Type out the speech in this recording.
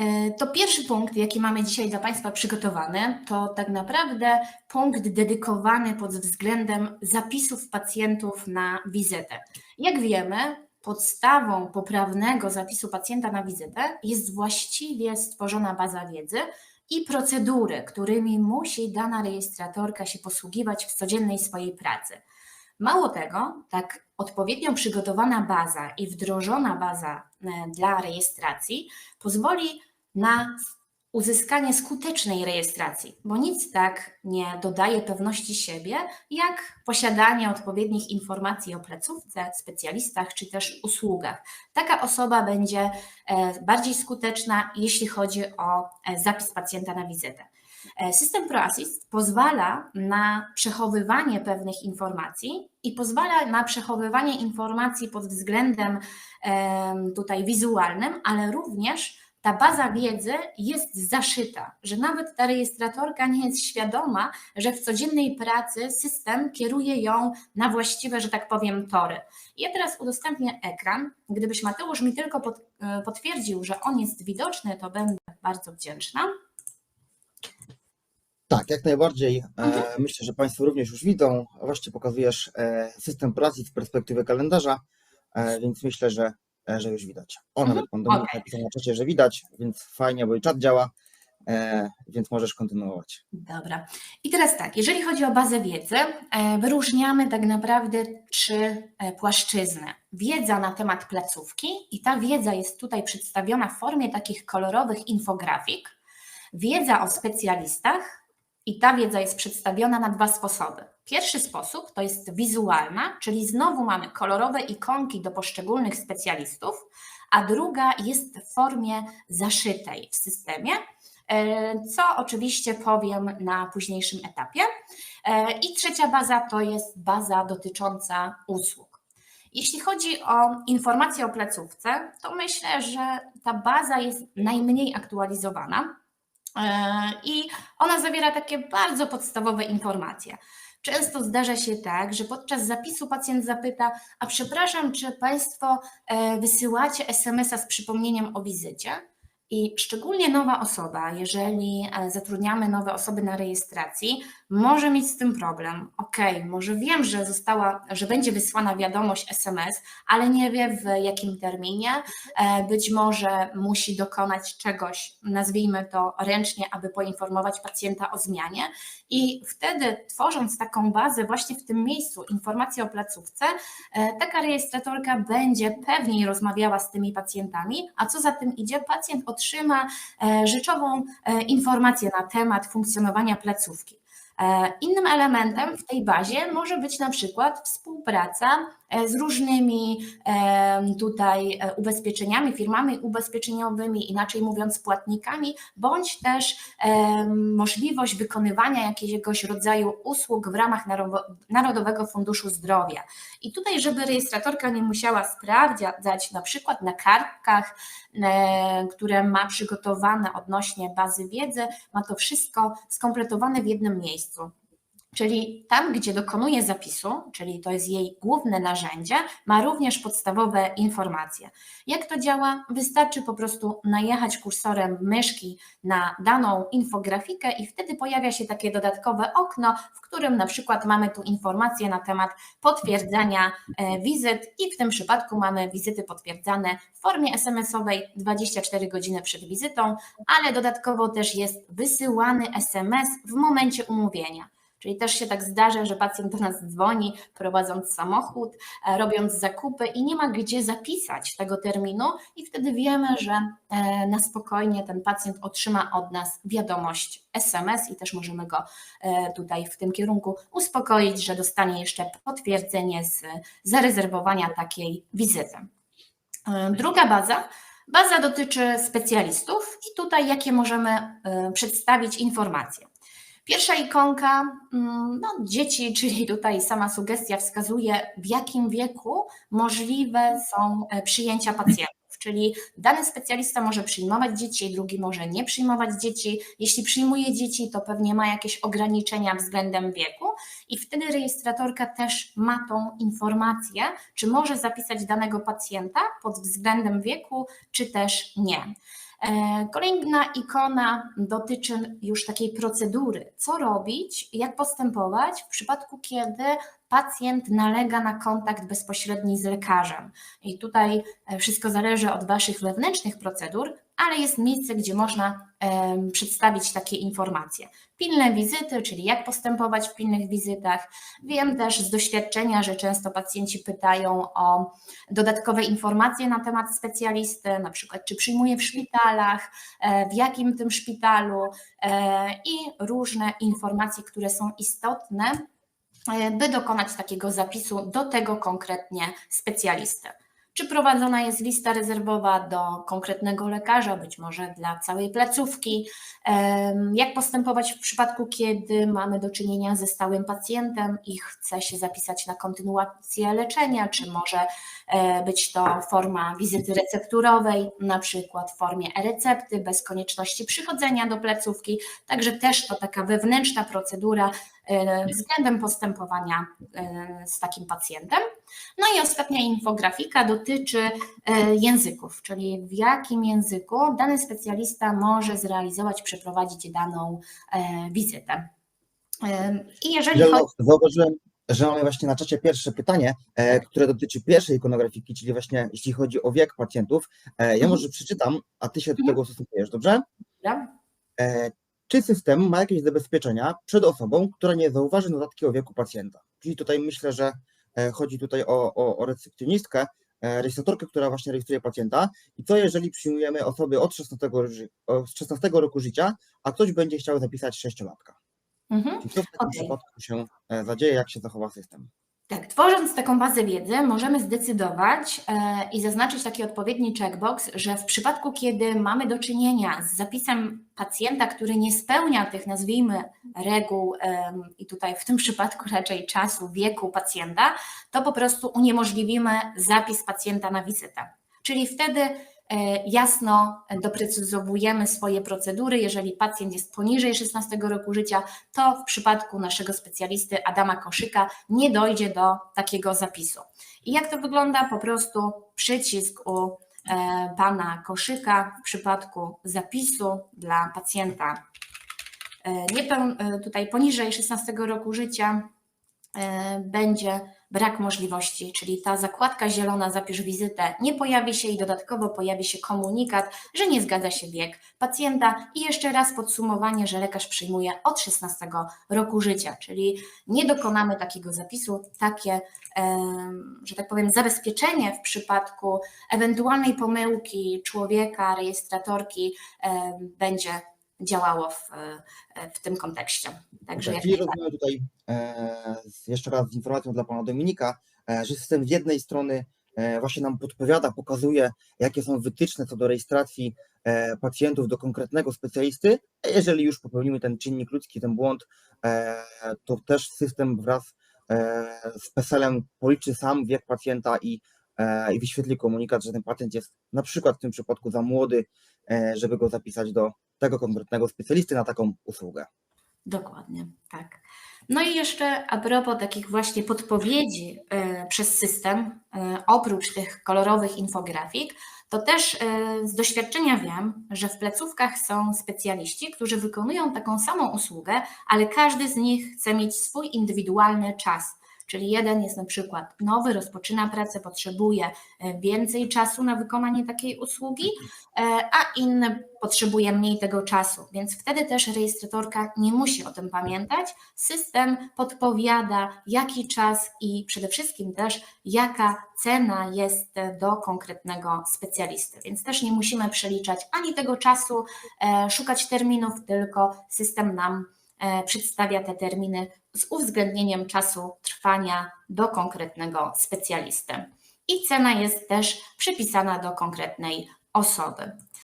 E, To pierwszy punkt, jaki mamy dzisiaj dla Państwa przygotowany, to tak naprawdę punkt dedykowany pod względem zapisów pacjentów na wizytę. Jak wiemy, podstawą poprawnego zapisu pacjenta na wizytę jest właściwie stworzona baza wiedzy i procedury, którymi musi dana rejestratorka się posługiwać w codziennej swojej pracy. Mało tego, tak odpowiednio przygotowana baza i wdrożona baza e, dla rejestracji pozwoli na uzyskanie skutecznej rejestracji, bo nic tak nie dodaje pewności siebie, jak posiadanie odpowiednich informacji o placówce, specjalistach czy też usługach. Taka osoba będzie e, bardziej skuteczna, jeśli chodzi o e, zapis pacjenta na wizytę. E, System ProAssist pozwala na przechowywanie pewnych informacji i pozwala na przechowywanie informacji pod względem em, tutaj wizualnym, ale również ta baza wiedzy jest zaszyta, że nawet ta rejestratorka nie jest świadoma, że w codziennej pracy system kieruje ją na właściwe, że tak powiem, tory. Ja teraz udostępnię ekran. Gdybyś Mateusz mi tylko pod, e, potwierdził, że on jest widoczny, to będę bardzo wdzięczna. Tak, jak najbardziej. E, Mhm. Myślę, że Państwo również już widzą. Właściwie pokazujesz e, system pracy z perspektywy kalendarza, więc myślę, że, że już widać. O, Mhm, nawet Pan Dominik okej. napisał na czacie, że widać, więc fajnie, bo i czat działa, e, więc możesz kontynuować. Dobra. I teraz tak, jeżeli chodzi o bazę wiedzy, e, wyróżniamy tak naprawdę trzy e, płaszczyzny. Wiedza na temat placówki i ta wiedza jest tutaj przedstawiona w formie takich kolorowych infografik. Wiedza o specjalistach i ta wiedza jest przedstawiona na dwa sposoby. Pierwszy sposób to jest wizualna, czyli znowu mamy kolorowe ikonki do poszczególnych specjalistów, a druga jest w formie zaszytej w systemie, e, co oczywiście powiem na późniejszym etapie. E, I trzecia baza to jest baza dotycząca usług. Jeśli chodzi o informacje o placówce, to myślę, że ta baza jest najmniej aktualizowana e, i ona zawiera takie bardzo podstawowe informacje. Często zdarza się tak, że podczas zapisu pacjent zapyta: A przepraszam, czy Państwo e, wysyłacie SMS-a z przypomnieniem o wizycie? I szczególnie nowa osoba, jeżeli e, zatrudniamy nowe osoby na rejestracji, może mieć z tym problem. Ok, może wiem, że została, że będzie wysłana wiadomość SMS, ale nie wie w jakim terminie. E, Być może musi dokonać czegoś, nazwijmy to ręcznie, aby poinformować pacjenta o zmianie. I wtedy, tworząc taką bazę właśnie w tym miejscu, informacje o placówce, e, taka rejestratorka będzie pewniej rozmawiała z tymi pacjentami, a co za tym idzie, pacjent otrzyma e, rzeczową informację na temat funkcjonowania placówki. E, Innym elementem w tej bazie może być na przykład współpraca z różnymi em, tutaj e, ubezpieczeniami, firmami ubezpieczeniowymi, inaczej mówiąc płatnikami, bądź też możliwość wykonywania jakiegoś rodzaju usług w ramach Narodo- Narodowego Funduszu Zdrowia. I tutaj, żeby rejestratorka nie musiała sprawdzać na przykład na kartkach, e, które ma przygotowane odnośnie bazy wiedzy, ma to wszystko skompletowane w jednym miejscu. Czyli tam, gdzie dokonuje zapisu, czyli to jest jej główne narzędzie, ma również podstawowe informacje. Jak to działa? Wystarczy po prostu najechać kursorem myszki na daną infografikę i wtedy pojawia się takie dodatkowe okno, w którym na przykład mamy tu informacje na temat potwierdzania e, wizyt i w tym przypadku mamy wizyty potwierdzane w formie SMS-owej 24 godziny przed wizytą, ale dodatkowo też jest wysyłany SMS w momencie umówienia. Czyli też się tak zdarza, że pacjent do nas dzwoni, prowadząc samochód, e, robiąc zakupy i nie ma gdzie zapisać tego terminu, i wtedy wiemy, że e, na spokojnie ten pacjent otrzyma od nas wiadomość SMS i też możemy go e, tutaj w tym kierunku uspokoić, że dostanie jeszcze potwierdzenie z zarezerwowania takiej wizyty. Druga baza. Baza dotyczy specjalistów i tutaj jakie możemy przedstawić informacje. Pierwsza ikonka, mm, no, dzieci, czyli tutaj sama sugestia wskazuje, w jakim wieku możliwe są e, przyjęcia pacjentów. Czyli dany specjalista może przyjmować dzieci, drugi może nie przyjmować dzieci. Jeśli przyjmuje dzieci, to pewnie ma jakieś ograniczenia względem wieku, i wtedy rejestratorka też ma tą informację, czy może zapisać danego pacjenta pod względem wieku, czy też nie. E, Kolejna ikona dotyczy już takiej procedury. Co robić, jak postępować w przypadku, kiedy pacjent nalega na kontakt bezpośredni z lekarzem. I tutaj e, wszystko zależy od Waszych wewnętrznych procedur, ale jest miejsce, gdzie można przedstawić takie informacje. Pilne wizyty, czyli jak postępować w pilnych wizytach. Wiem też z doświadczenia, że często pacjenci pytają o dodatkowe informacje na temat specjalisty, na przykład czy przyjmuje w szpitalach, e, w jakim tym szpitalu e, i różne informacje, które są istotne, e, by dokonać takiego zapisu do tego konkretnie specjalisty. Czy prowadzona jest lista rezerwowa do konkretnego lekarza, być może dla całej placówki? Jak postępować w przypadku, kiedy mamy do czynienia ze stałym pacjentem i chce się zapisać na kontynuację leczenia? Czy może e, być to forma wizyty recepturowej, na przykład w formie e-recepty, bez konieczności przychodzenia do placówki? Także też to taka wewnętrzna procedura e, względem postępowania e, z takim pacjentem. No i ostatnia infografika dotyczy e, języków, czyli w jakim języku dany specjalista może zrealizować, przeprowadzić daną e, wizytę. I jeżeli chodzi. Zauważyłem, że mamy właśnie na czacie pierwsze pytanie, e, które dotyczy pierwszej ikonografiki, czyli właśnie jeśli chodzi o wiek pacjentów. Ja Mhm. może przeczytam, a ty się do Mhm. tego ustosunkujesz, dobrze? Dobra? Czy system ma jakieś zabezpieczenia przed osobą, która nie zauważy notatki o wieku pacjenta? Czyli tutaj myślę, że chodzi tutaj o, o, o recepcjonistkę, e, rejestratorkę, która właśnie rejestruje pacjenta. I co jeżeli przyjmujemy osoby od 16, ży- od 16 roku życia, a ktoś będzie chciał zapisać sześciolatka? Mhm. Co w takim Okej. przypadku się e, zadzieje, jak się zachowa system? Tak, tworząc taką bazę wiedzy, możemy zdecydować e, i zaznaczyć taki odpowiedni checkbox, że w przypadku, kiedy mamy do czynienia z zapisem pacjenta, który nie spełnia tych, nazwijmy, reguł, i tutaj w tym przypadku raczej czasu, wieku pacjenta, to po prostu uniemożliwimy zapis pacjenta na wizytę. Czyli wtedy jasno doprecyzowujemy swoje procedury. Jeżeli pacjent jest poniżej 16 roku życia, to w przypadku naszego specjalisty Adama Koszyka nie dojdzie do takiego zapisu. I jak to wygląda? Po prostu przycisk u e, pana Koszyka w przypadku zapisu dla pacjenta e, niepeł- e, tutaj poniżej 16 roku życia e, będzie brak możliwości, czyli ta zakładka zielona zapisz wizytę nie pojawi się i dodatkowo pojawi się komunikat, że nie zgadza się wiek pacjenta. I jeszcze raz podsumowanie, że lekarz przyjmuje od 16 roku życia, czyli nie dokonamy takiego zapisu, takie, że tak powiem, zabezpieczenie w przypadku ewentualnej pomyłki człowieka, rejestratorki będzie działało w, w tym kontekście. Także jak Czyli rozumiem tutaj e, jeszcze raz z informacją dla pana Dominika, e, że system z jednej strony e, właśnie nam podpowiada, pokazuje, jakie są wytyczne co do rejestracji e, pacjentów do konkretnego specjalisty, a jeżeli już popełnimy ten czynnik ludzki, ten błąd, e, to też system wraz e, z PESEL-em policzy sam wiek pacjenta i, e, i wyświetli komunikat, że ten pacjent jest na przykład w tym przypadku za młody, e, żeby go zapisać do tego konkretnego specjalisty na taką usługę. Dokładnie, tak. No i jeszcze a propos takich właśnie podpowiedzi e, przez system, e, oprócz tych kolorowych infografik, to też e, z doświadczenia wiem, że w placówkach są specjaliści, którzy wykonują taką samą usługę, ale każdy z nich chce mieć swój indywidualny czas. Czyli jeden jest na przykład nowy, rozpoczyna pracę, potrzebuje e, więcej czasu na wykonanie takiej usługi, e, a inny potrzebuje mniej tego czasu, więc wtedy też rejestratorka nie musi o tym pamiętać. System podpowiada, jaki czas i przede wszystkim też jaka cena jest do konkretnego specjalisty, więc też nie musimy przeliczać ani tego czasu, e, szukać terminów, tylko system nam przedstawia te terminy z uwzględnieniem czasu trwania do konkretnego specjalisty. I cena jest też przypisana do konkretnej osoby.